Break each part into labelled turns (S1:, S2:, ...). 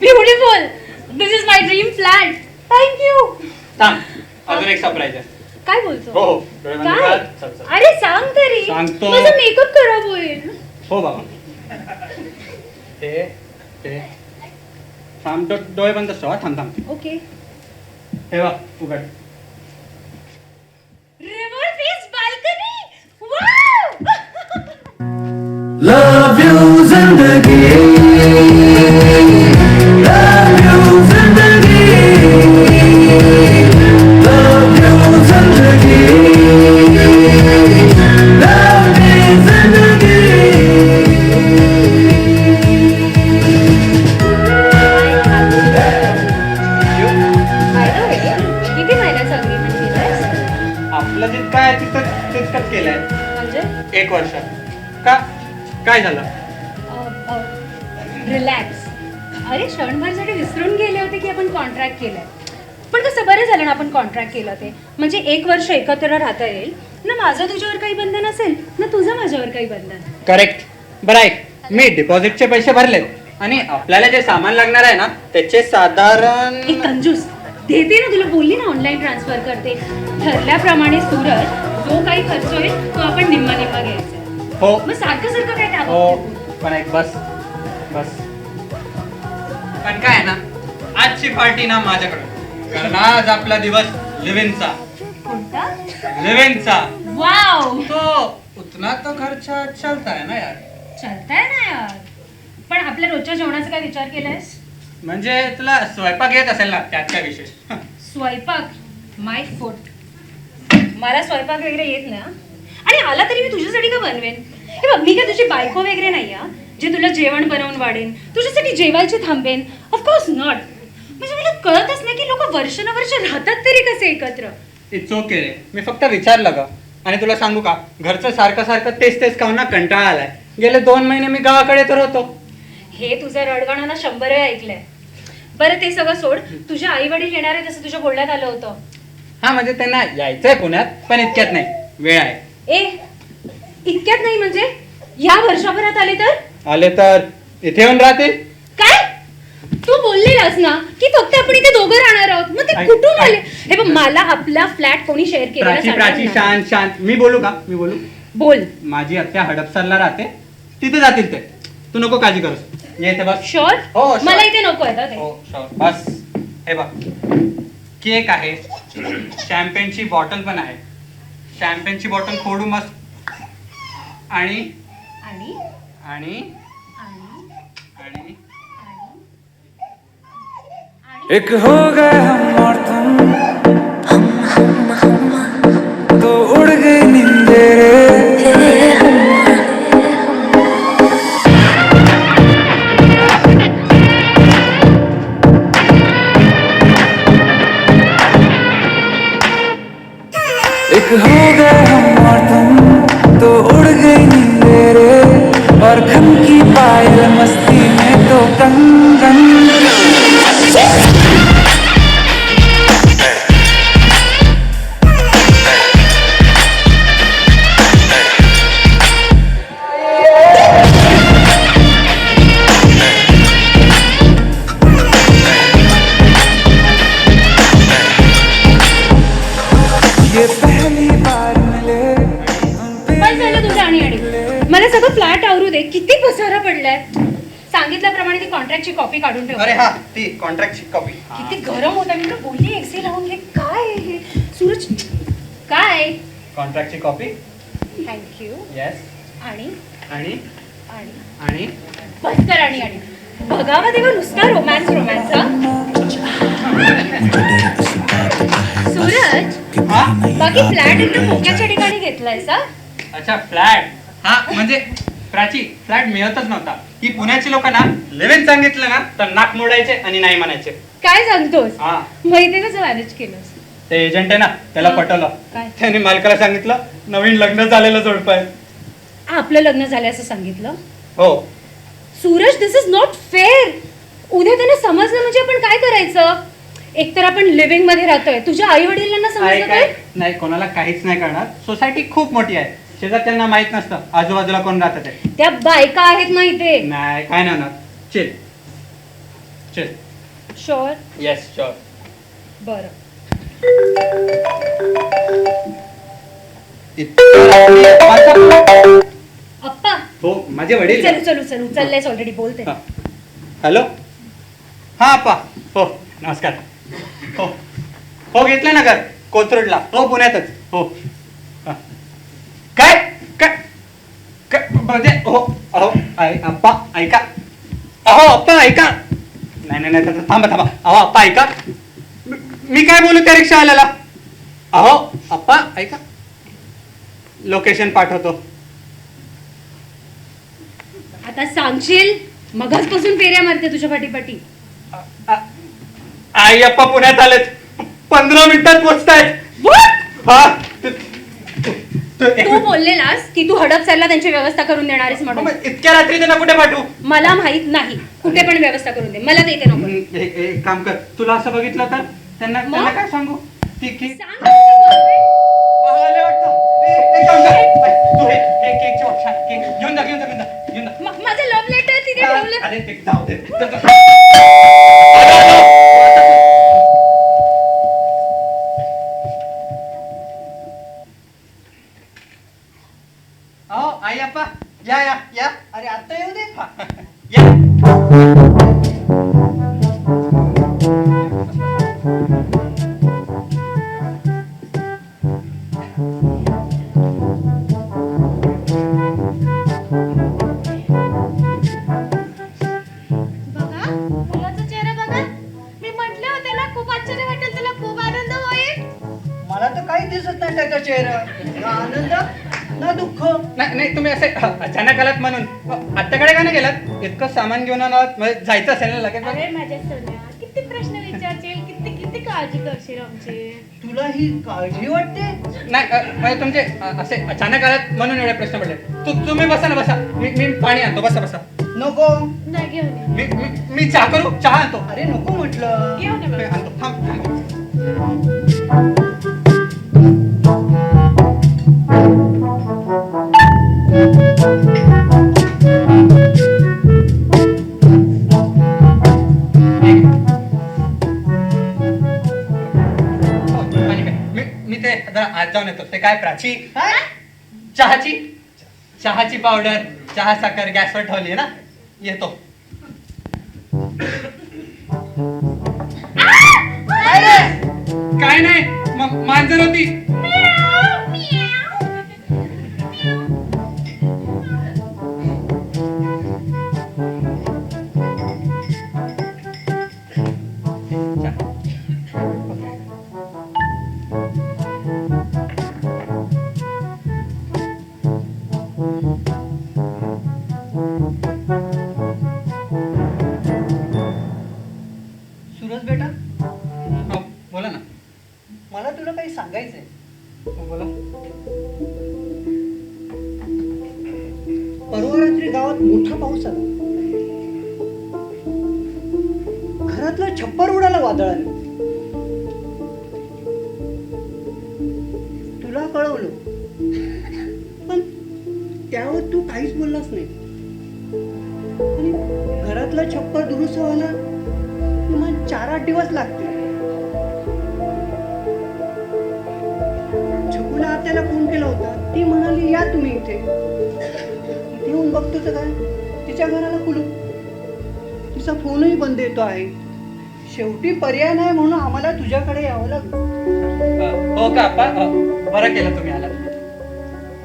S1: Beautiful this is my dream flat thank you
S2: थांब अजून एक सरप्राईज आहे.
S1: काय बोलतो?
S2: हो बंद
S1: काय. अरे सांग तरी.
S2: सांगतो.
S1: माझा मेकअप खराब होईल.
S2: हो बाबा. ते ते. थांब डो- डोळे बंद ठेवा थांब थांब.
S1: ओके
S2: हे बघ उघड.
S1: River face balcony wow
S3: Love you.
S2: एक वर्ष. का? काय झालं?
S1: रिलॅक्स अरे क्षणभरसाठी विसरून गेले होते की आपण कॉन्ट्रॅक्ट केलंय. पण कसं बरं झालं ना आपण कॉन्ट्रॅक्ट केलं ते. म्हणजे एक वर्ष एकत्र राहता येईल. ना माझं तुझ्यावर काही बंधन असेल ना तुझं माझ्यावर काही बंधन?
S2: करेक्ट बरं ऐक मी डिपॉझिटचे पैसे भरलेत. आणि आपल्याला जे सामान लागणार आहे ना त्याचे साधारण
S1: एक कंजूस देते ना तुला बोलली ना ऑनलाईन ट्रान्सफर करते. ठरल्याप्रमाणे सूरज जो काही खर्च होईल तो आपण निम्मा निम्मा घ्यायचा
S2: हो.
S1: मग सारखं सारखं काय
S2: हो.
S1: टाकू
S2: पण एक बस बस. पण काय आहे ना आजची पार्टी ना माझ्याकडे. कारण आज आपला दिवस लिव्हिनचा
S1: कोणता?
S2: लिव्हिनचा
S1: वाव!
S2: तो उतना तो खर्चा चलता है ना यार.
S1: चालताय ना यार. पण आपल्या रोजच्या जेवणाचा काय विचार केलायस?
S2: म्हणजे तुला स्वयंपाक येत असेल ना त्यात काय विशेष?
S1: स्वयंपाक? माय फूड मला स्वयंपाक वगैरे येत ना आणि आला तरी मी तुझ्यासाठी का बनवेन? हे बघ मी काय तुझी बायको वगैरे नाही हा जे तुला जेवण बनवून वाढेन तुझ्यासाठी जेवायचे थांबेन? ऑफकोर्स नॉट म्हणजे मला कळतच नाही की लोक वर्षानुवर्ष राहतात तरी कसे एकत्र.
S2: इट्स ओके रे. मी फक्त विचारलं का आणि तुला सांगू का घरचं सारखं सारखं तेच तेच खाऊन ना कंटाळा आलाय. गेले दोन महिने मी गावाकडे तर होतो.
S1: हे तुझं रडगाणं ना शंभर वेळा ऐकलंय. बरं ते सगळं सोड. तुझ्या आई वडील येणार आहे जसं तुझ्या बोलण्यात आलं होतं.
S2: हा म्हणजे त्यांना यायचंय पुण्यात पण इतक्यात नाही. वेळ आहे.
S1: ए इतक्यात नाही म्हणजे? या वर्षभरात आले तर?
S2: आले तर. इथे येऊन राहतील
S1: काय? तू बोललेलास ना की फक्त आपण इथे दोघं राहणार आहोत. मग ते
S2: ऐक-
S1: कुठून आले. हे बघ मला आपला फ्लॅट कोणी शेअर
S2: प्राची प्राची
S1: नाही.
S2: शांत शांत. मी बोलू का? मी बोलू?
S1: बोल.
S2: माझी आत्या हडपसरला राहते. तिथे जातील ते. तू नको काळजी करूस. ये इथे बस.
S1: शुअर
S2: हो, sure.
S1: मला इथे नको आहे
S2: हो sure. बस. हे बघ. केक आहे. शॅम्पेनची बॉटल पण आहे. शॅम्पेनची बॉटल खोडू मस्त. आणि?
S1: आणि?
S2: आणि?
S1: आणि?
S2: आणि?
S3: एक हो गए हम और
S1: सांगितल्याप्रमाणे ती कॉन्ट्रॅक्टची कॉपी काढून ठेव
S2: अरे हा ती कॉन्ट्रॅक्टची कॉपी
S1: किती गरम होता. मी तुला बोलली एसी लावून घे. काय आहे हे? सूरज काय?
S2: कॉन्ट्रॅक्टची कॉपी
S1: थँक्यू
S2: येस
S1: आणि?
S2: आणि?
S1: आणि?
S2: आणि?
S1: बस कर आणि आणि. बघावा तेव्हा नुसता रोमॅन्स रोमॅन्स सूरज
S2: हा?
S1: बाकी फ्लॅट एकदम मोक्याच्या ठिकाणी घेतलाय सा
S2: अच्छा फ्लॅट हा म्हणजे प्राची फ्लॅट मिळतच नव्हता. ही पुण्याची लोक ना लिव्हिंग सांगितलं ना तर नाक मोडायचे आणि नाही म्हणायचे.
S1: काय सांगतोस?
S2: हा.
S1: माहिती कसं मॅनेज केलंस.
S2: ते एजंट आहे ना त्याला
S1: हा.
S2: पटवलं.
S1: काय?
S2: त्याने मालकाला सांगितलं नवीन लग्न झालेलं जोडप आहे
S1: आपलं लग्न झालं असं सांगितलं?
S2: हो.
S1: Suraj this is not fair उद्या त्यांना समजलं म्हणजे आपण काय करायचं? एकतर आपण लिव्हिंगमध्ये राहतोय. तुझ्या आई वडिलांना समजलं
S2: काय?
S1: काय
S2: नाही कोणाला काहीच नाही करणार. सोसायटी खूप मोठी आहे. शेजार त्यांना माहीत नसतं. आजूबाजूला कोण राहतं ते?
S1: त्या बायका आहेत ना इथे?
S2: नाही काय नाही होणार. Chill. Chill.
S1: Sure
S2: yes sure
S1: बरं. अप्पा.
S2: हो माझे वडील
S1: चल चल चल उचललेस ऑलरेडी बोलते.
S2: हा. हॅलो हा अप्पा. हो नमस्कार. हो. हो घेतलं ना घर? कोथरूडला. हो पुण्यातच. हा. काय काय काय म्हणजे हो अहो अप्पा ऐका अहो अप्पा ऐका नाही नाही नाही थांबा थांबा अहो अप्पा ऐका मी- काय बोलू त्या रिक्षावाल्याला अहो अप्पा ऐका लोकेशन पाठवतो.
S1: आता सांगशील मगाचपासून फेऱ्या मारते तुझ्या पाठीपाठी.
S2: आ- आई अप्पा पुण्यात आलेत. पंधरा मिनिटात पोचतायत. हा ते- ते- ते-
S1: तू बोललेलास की तू हडपसरला त्यांची व्यवस्था करून देणारेस म्हणून.
S2: मग इतक्या रात्री त्यांना कुठे पाठवू?
S1: मला माहीत नाही. कुठे पण व्यवस्था करून दे. मला देते नको.
S2: हम्म, एक एक काम कर. तुला असं बघितलं तर त्यांना
S1: मग?
S2: त्यांना काय सांगू? ती की
S1: सांग. ना.
S2: आले वाटतं. ए, एक काम कर. ए, तू हे हे केकची वाट छान केक घेऊन जा घेऊन जा घेऊन जा घेऊन जा.
S1: म- माझं लव्ह लेटर तिथे ठेवलं.
S2: अरे ते जाऊ दे. जा, जा. आलो, आलो. अहो आई अप्पा या या या अरे आता येऊ दे हा, या
S4: बघा मुलाचा चेहरा बघा. मी ना खूप आश्चर्य वाटेल खूप आनंद होईल.
S5: मला तर काही दिसत नाही त्याचा चेहरा. आनंद? ना दुःख.
S2: नाही नाही तुम्ही असे अचानक आलात म्हणून. आत्याकडे का नाही गेलात? इतकं सामान घेऊन आलात. म्हणजे जायचं असेल ना लगेच?
S4: अरे माझ्या सोन्या किती प्रश्न विचारशील किती किती काळजी करशील आमची?
S5: तुला ही काळजी वाटते?
S2: नाही अ, म्हणजे तुमचे अ, असे अचानक आलात म्हणून एवढे प्रश्न पडले. तू तुम्ही बसा ना बसा. मी मी पाणी आणतो. बसा बसा.
S5: नको.
S4: नाही घेऊन ये.
S2: मी मी मी चहा करू? चहा आणतो.
S5: अरे नको म्हटलं.
S4: घेऊन ये
S2: मी
S4: बाबा.
S2: आणतो. थांब थांब. मी मी ते आज जाऊन येतो. ते काय प्राची? चहाची? चहाची पावडर चहा साखर गॅसवर ठेवली ना? येतो. काय नाही. मांजर होती. बोला
S5: परवा रात्री गावात मोठा पाऊस आला. घरातलं छप्पर उडालं वादळाने तुला कळवलं. पण त्यावर तू काहीच बोललास नाही. आणि घरातलं छप्पर दुरुस्त व्हायला किमान चार आठ दिवस लागते आत्याला फोन केला होता. ती म्हणाली या तुम्ही इथे. इथे येऊन बघतो तर काय? तिच्या घराला कुलूप तिचा फोनही बंद येतो आहे. शेवटी पर्याय नाही म्हणून आम्हाला तुझ्याकडे यावं लागलं
S2: हो का बरं केलं तुम्ही आलात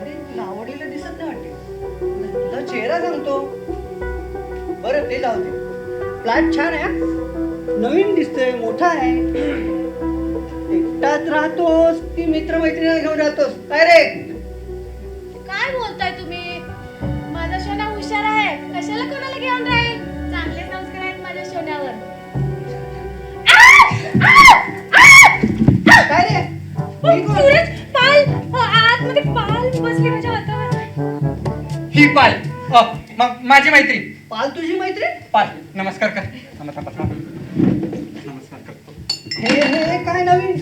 S5: अरे आवडलेलं दिसत नाही वाटते. तुझा चेहरा सांगतो. बरं ते दे. फ्लॅट छान आहे. नवीन दिसतोय मोठा आहे. एकटाच राहतोस की मित्रमैत्रिणी घेऊन राहतोस काय रे?
S4: काय बोलताय तुम्ही? माझा सोना हुशार आहे. कशाला कोणाला घेऊन राहील? चांगले संस्कार आहेत माझ्या सोन्यावर
S5: काय रे? मी कोण?
S1: सूरज पाल. अ, आतमध्ये पाल बसली माझ्या हातावर
S2: ही पाल. अ, मग माझी मैत्री
S5: पाल तुझी मैत्रीण?
S2: पाल. नमस्कार कर. थांबा, थांबा, थांबा. नमस्कार करतो
S5: हे हे काय नवीन?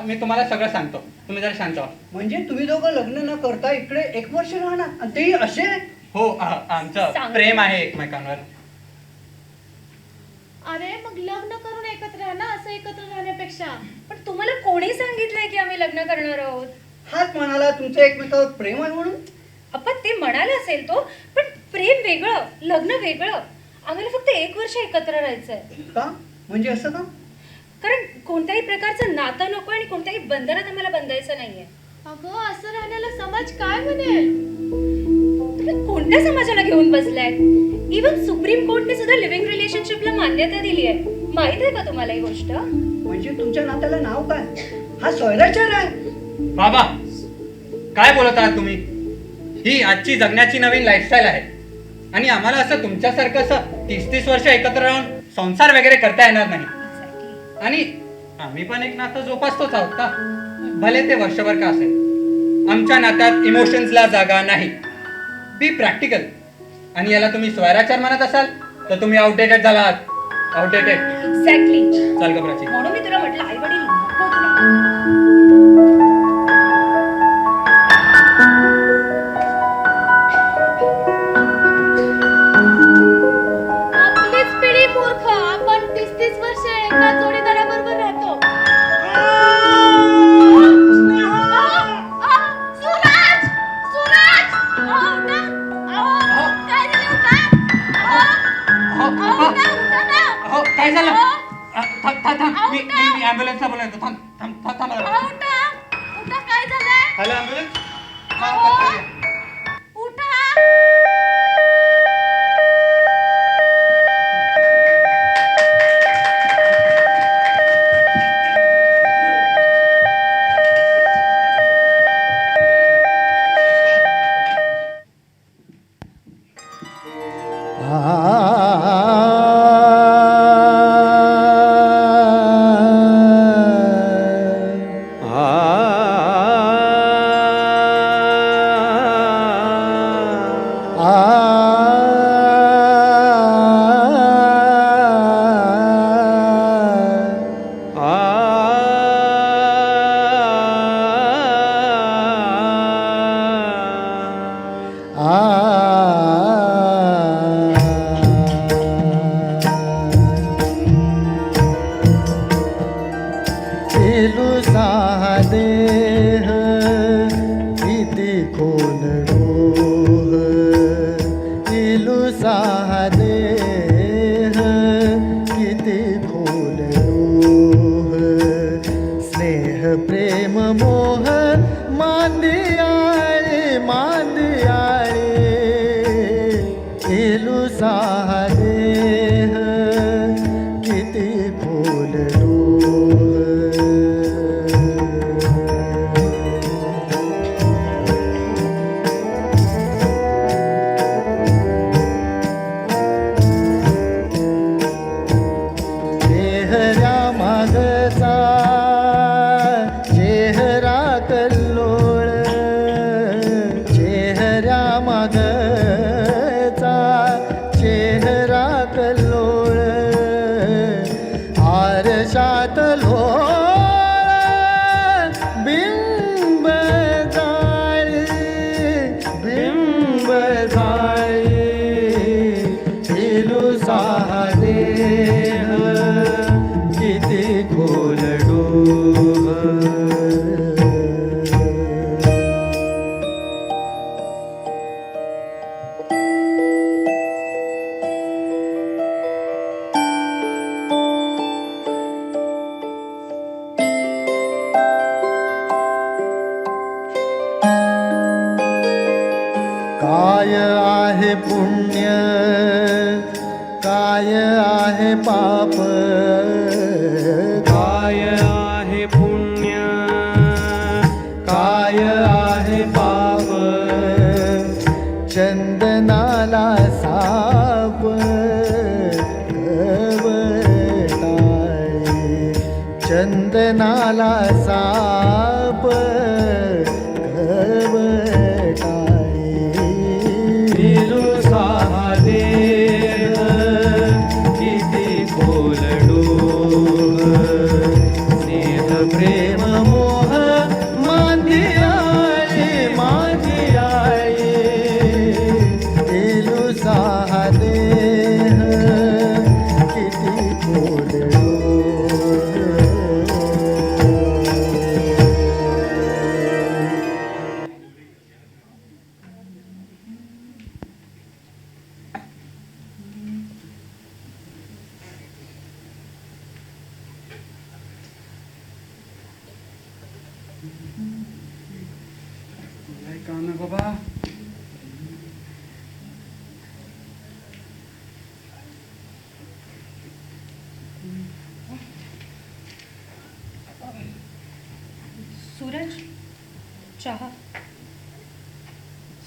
S1: मी
S2: तुम्हाला सगळं सांगतो. तुम्ही जरा शांत व्हा.
S5: म्हणजे तुम्ही दोघं लग्न न करता इकडे एक वर्ष राहणार आणि तेही असे?
S2: हो आ- आमचं
S1: सांग.
S2: प्रेम आहे एकमेकांवर.
S4: अरे मग लग्न करून एकत्र राहा ना असं एकत्र राहण्यापेक्षा.
S1: पण तुम्हाला कोणी सांगितलंय की आम्ही लग्न करणार आहोत?
S5: हाच म्हणाला तुमचं एकमेकावर प्रेम आहे म्हणून?
S1: आपण ते म्हणाले असेल तो पण प्रेम वेगळं लग्न वेगळं. आम्हाला फक्त एक वर्ष एकत्र राहायचंय.
S5: का? म्हणजे असं का?
S1: कारण कोणत्याही प्रकारचं नातं नको आणि कोणत्याही बंधनात आम्हाला बंधायचं नाहीये.
S4: अगं असं राहण्याला समाज काय म्हणेल?
S1: तुम्ही कोणत्या समाजाला घेऊन बसलाय? इवन सुप्रीम कोर्टने सुद्धा लिव्हिंग रिलेशनशिपला मान्यता दिली आहे. माहीत आहे का तुम्हाला ही गोष्ट?
S5: म्हणजे तुमच्या नात्याला नाव काय? हा स्वैराचार आहे.
S2: बाबा काय बोलत आहात तुम्ही? ही आजची जगण्याची नवीन लाईफस्टाईल आहे. आणि आम्हाला असं तुमच्यासारखं असं तीस तीस वर्ष एकत्र राहून संसार वगैरे करता येणार नाही. आणि आम्ही पण एक नातं जोपासतोच आहोत का? भले ते वर्षभर का असेल. आमच्या नात्यात इमोशन्सला जागा नाही. बी प्रॅक्टिकल आणि याला तुम्ही स्वैराचार म्हणत असाल तर तुम्ही आउटडेटेड झाला आहात आउटडेटेड
S1: एक्झॅक्टली
S2: चाल गबराची
S1: म्हणून मी तुला म्हटलं आई वडील
S2: मी मी ॲम्ब्युलन्सला
S6: मांदियाळे मांदियाळे इलुसा देह
S2: बाबा
S1: सूरज चहा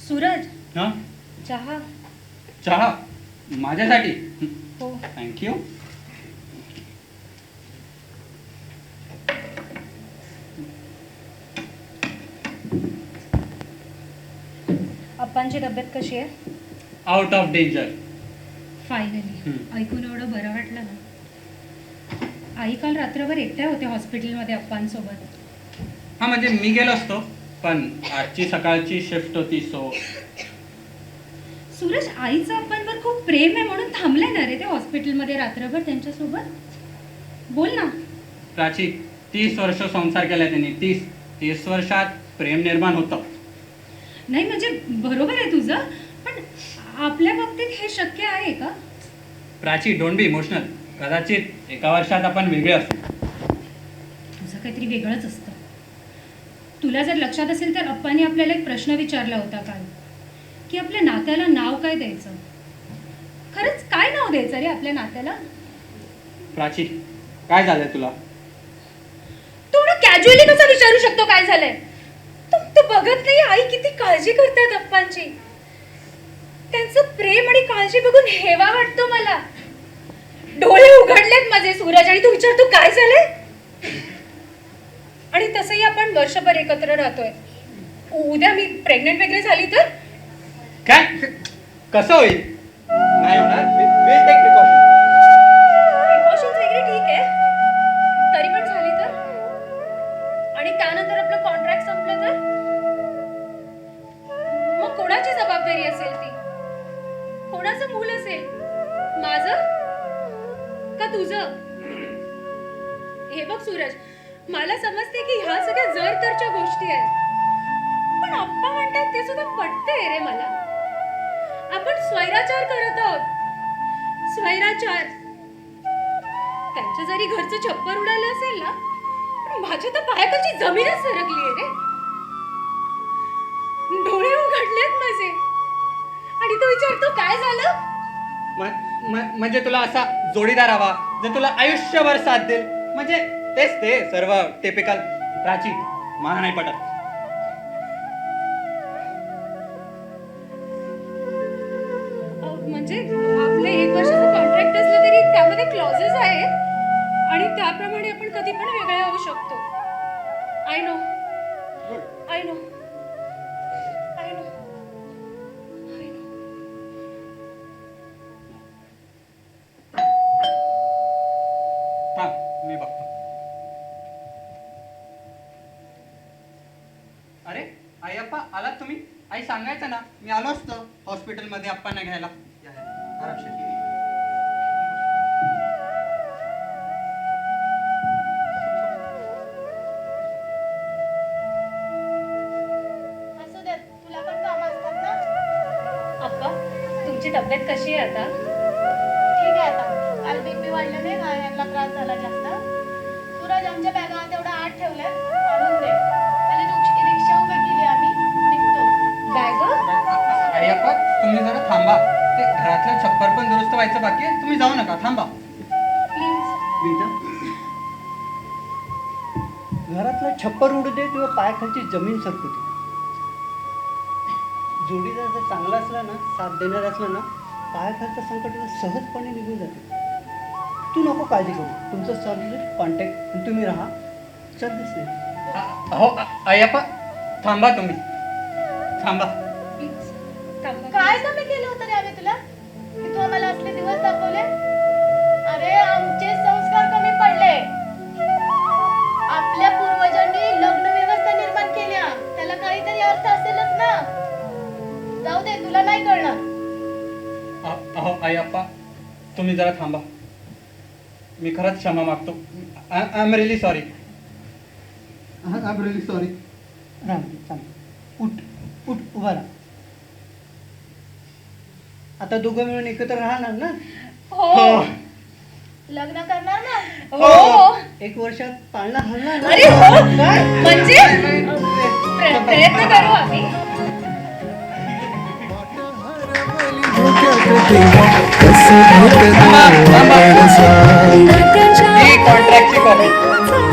S1: सूरज
S2: हा
S1: चहा
S2: चहा माझ्यासाठी
S1: हो
S2: थँक्यू
S1: अप्पांची तब्येत कशी आहे?
S2: आउट ऑफ डेंजर
S1: फायनली
S2: हम्म.
S1: ऐकून एवढं बरं वाटलं ना? आई काल रात्रभर एकट्या होत्या हॉस्पिटलमध्ये अप्पांसोबत
S2: हा म्हणजे मी गेलो असतो पण आजची सकाळची शिफ्ट होती सो
S1: सूरज आईचं अप्पांवर खूप प्रेम आहे म्हणून थांबले ना रे ते हॉस्पिटलमध्ये रात्रभर त्यांच्यासोबत? बोल ना.
S2: प्राची तीस वर्ष संसार केला त्यांनी. तीस तीस वर्षात प्रेम निर्माण होतं.
S1: नाही म्हणजे बरोबर आहे तुझं पण आपल्या बाबतीत हे शक्य आहे का?
S2: प्राची डोंट बी इमोशनल कदाचित एका वर्षात आपण वेगळे असू.
S1: तुझं काहीतरी वेगळंच असतं. तुला जर लक्षात असेल तर अप्पाने आपल्याला एक प्रश्न विचारला होता काल की आपल्या नात्याला नाव काय द्यायचं? खरंच काय नाव द्यायचं रे आपल्या नात्याला?
S2: प्राची काय झालंय तुला?
S1: तू कॅज्युअली कसं विचारू शकतो काय झालंय? तो बघत नाही आई किती काळजी करतात अप्पांची त्यांचं प्रेम आणि काळजी बघून हेवा वाटतो मला. डोळे उघडलेत माझे सूरज आणि तू विचारतो काय झालंय आणि तसंही आपण वर्षभर एकत्र राहतोय. उद्या मी प्रेग्नेंट वगैरे झाली तर?
S2: काय? कसं होईल? नाही होणार.
S1: आणि त्यानंतर आपलं कॉन्ट्रॅक्ट संपलं तर? मग कोणाची जबाबदारी असेल ती? कोणाचं मूल असेल? माझं? का तुझं? हे बघ सूरज मला समजते की ह्या सगळ्या जर तरच्या गोष्टी आहेत. पण आप्पा म्हणतात ते सुद्धा पटतंय रे मला. आपण स्वैराचार करत आहोत. स्वैराचार. त्यांच्या जरी घरचं छप्पर उडालं असेल ना माझ्या तर पायाखालची जमीनच सरकली आहे रे. डोळे उघडलेत माझे. आणि तो विचारतो काय झालं?
S2: म्हणजे तुला असा जोडीदार हवा जे तुला आयुष्यभर साथ देईल. म्हणजे तेच ते सर्व टिपिकल प्राची मला नाही पटत.
S1: म्हणजे आपलं एक वर्षाचं कॉन्ट्रॅक्ट असलं तरी त्यामध्ये क्लॉजेस आहेत. आणि त्याप्रमाणे आपण कधी पण वेगळे होऊ शकतो. I know I know I know I know
S2: थांब मी बघतो अरे आई अप्पा आलात तुम्ही? आई सांगायचं ना मी आलो असतो हॉस्पिटलमध्ये अप्पांना घ्यायला.
S1: तुमची तब्येत कशी आहे आता?
S4: ठीक आहे आता. काल बीपी वाढलं नाही ना यांना त्रास झाला जास्त. सूरज आमच्या बॅगा तेवढा आठ ठेवले आणून दे. खाली रिक्षा उभी केली आम्ही. निघतो.
S1: काय ग?
S2: आई अप्पा तुम्ही जरा थांबा. ते घरातलं छप्पर पण दुरुस्त व्हायचं बाकी आहे. तुम्ही जाऊ नका. थांबा.
S1: प्लीज
S5: घरातला छप्पर उडू दे किंवा पायाखालची जमीन सरकू दे जोडीदार जर चांगला असला ना साथ देणार असला ना पायाखालचं संकट सहजपणे निघून जाते. तू नको काळजी करू. तुमचं सर्व कॉन्टॅक्ट तुम्ही राहा. चल नाही.
S2: हो अय्यप्पा थांबा तुम्ही. थांबा. क्षमा मागतो. I am really sorry I am really
S5: sorry Ram उठ उठ उभा राहा. आता दोघं मिळून एकत्र राहणार ना?
S1: हो.
S4: लग्न करणार ना?
S1: हो.
S5: एक वर्षात पाळणा हलणार ना?
S1: अरे हो? म्हणजे? प्र- प्रयत्न करू आम्ही.
S3: कसे भेटले
S2: す。